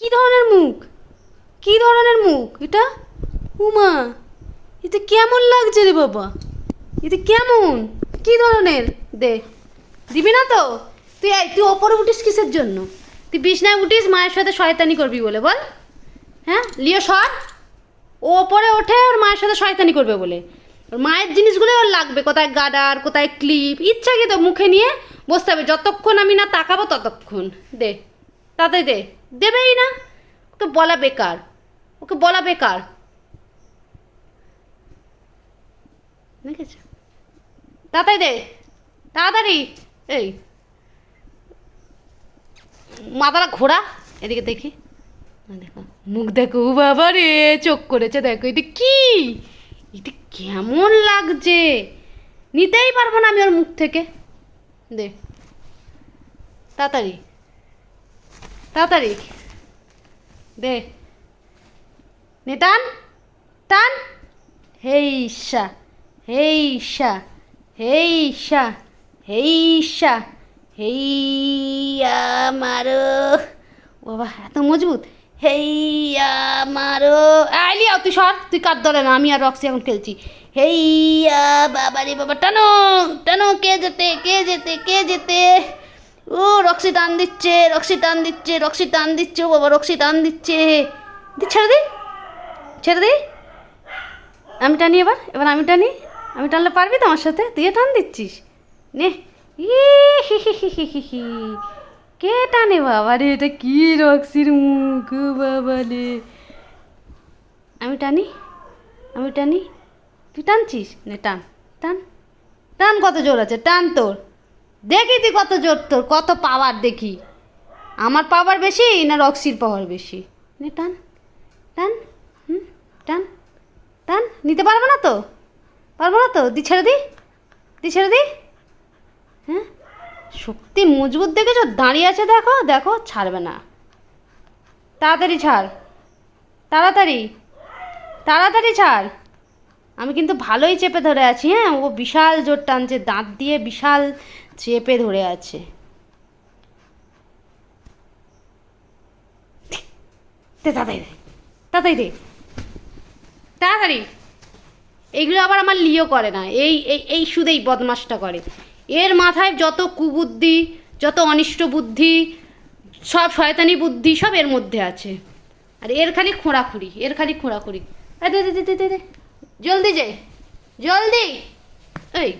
কি ধরনের মুখ? কি ধরনের মুখ? এটা? উমা, এটা কেমন লাগছে রে বাবা? এটা কেমন? কি ধরনের? দে। দিবি না তো? তুই এই, তুই ওপরে উঠিস কিসের জন্য? তুই বিছনায় উঠিস, মায়ের সাথে শয়তানি করবি বলে, বল। হ্যাঁ? লিও, সর। ও ওপরে ওঠে, ওর মায়ের সাথে শয়তানি করবে বলে। ওর মায়ের জিনিসগুলো ওর লাগবে, কোথায় গাডার, কোথায় ক্লিপ ইচ্ছা কি তো মুখে নিয়ে বসতে হবে। যতক্ষণ আমি না তাকাবো, ততক্ষণ। দে। তাতে দে, দেবেই না? ওকে বলা বেকার, ওকে বলা বেকার। দেখেছ? তাড়াতাড়ি দে, তাড়াতাড়ি, এই। মাথাটা ঘোরা, এদিকে দেখি। দেখো, মুখ দেখো বাবা রে, চোখ করেছে, দেখো, এটা কি? এটা কেমন লাগছে? নিতেই পারব না আমি ওর মুখ থেকে। দে, তাড়াতাড়ি। তাড়াতাড়ি। দে। নে, টান। টান। হেইসা হেইসা হেইসা হেইসা হেইয়া মারো বাবা, এত মজবুত। হেইয়া মারো আইলি তুই সর, তুই কার ধরে না? আমি আর রক্সি এখন খেলছি। হেইয়া বাবা রে বাবা, টানো টানো, কে যেতে কে যেতে কে যেতে? ও, রক্সি টান দিচ্ছে, রক্সি টান দিচ্ছে, রক্সি টান দিচ্ছে, ও বাবা, রক্সি টান দিচ্ছে। ছেড়ে দি ছেড়ে দি। আমি টানি এবার এবার আমি টানি। আমি টানলে পারবি তো আমার সাথে? তুই টান দিচ্ছিস। নে। ই হি হি হি হি হি হি। কে টানে বাবা রে? এটা কি রক্সির মুখ বাবা রে? আমি টানি আমি টানি। তুই টানছিস? নে, টান টান। টান কত জোর আছে? টান তোর। দেখি তুই কত জোর তোর কত পাওয়ার দেখি। আমার পাওয়ার বেশি না রক্সির পাওয়ার বেশি? নে, টান টান, হুম, টান টান। নিতে পারব না তো? পারব না তো? দি, ছেড়ে দি দি, ছেড়ে দি। হ্যাঁ? শক্তি মজবুত দেখেছ? দাঁড়িয়ে আছে দেখো দেখো, ছাড়বে না। তাড়াতাড়ি ছাড়। তাড়াতাড়ি তাড়াতাড়ি ছাড়। আমি কিন্তু ভালোই চেপে ধরে আছি হ্যাঁ? ও বিশাল জোর টানছে, দাঁত দিয়ে বিশাল চেপে ধরে আছে। তাড়াতাড়ি দে, তাড়াতাড়ি তাড়াতাড়ি। এইগুলো আবার আমার লিও করে না। এই এই শুধুই বদমাসটা করে। এর মাথায় যত কুবুদ্ধি, যত অনিষ্ট বুদ্ধি, সব শয়তানি বুদ্ধি সব এর মধ্যে আছে। আর এর খালি খোঁড়াখুড়ি, এর খালি খোঁড়াখুড়ি। জলদি যাই জলদি। এই।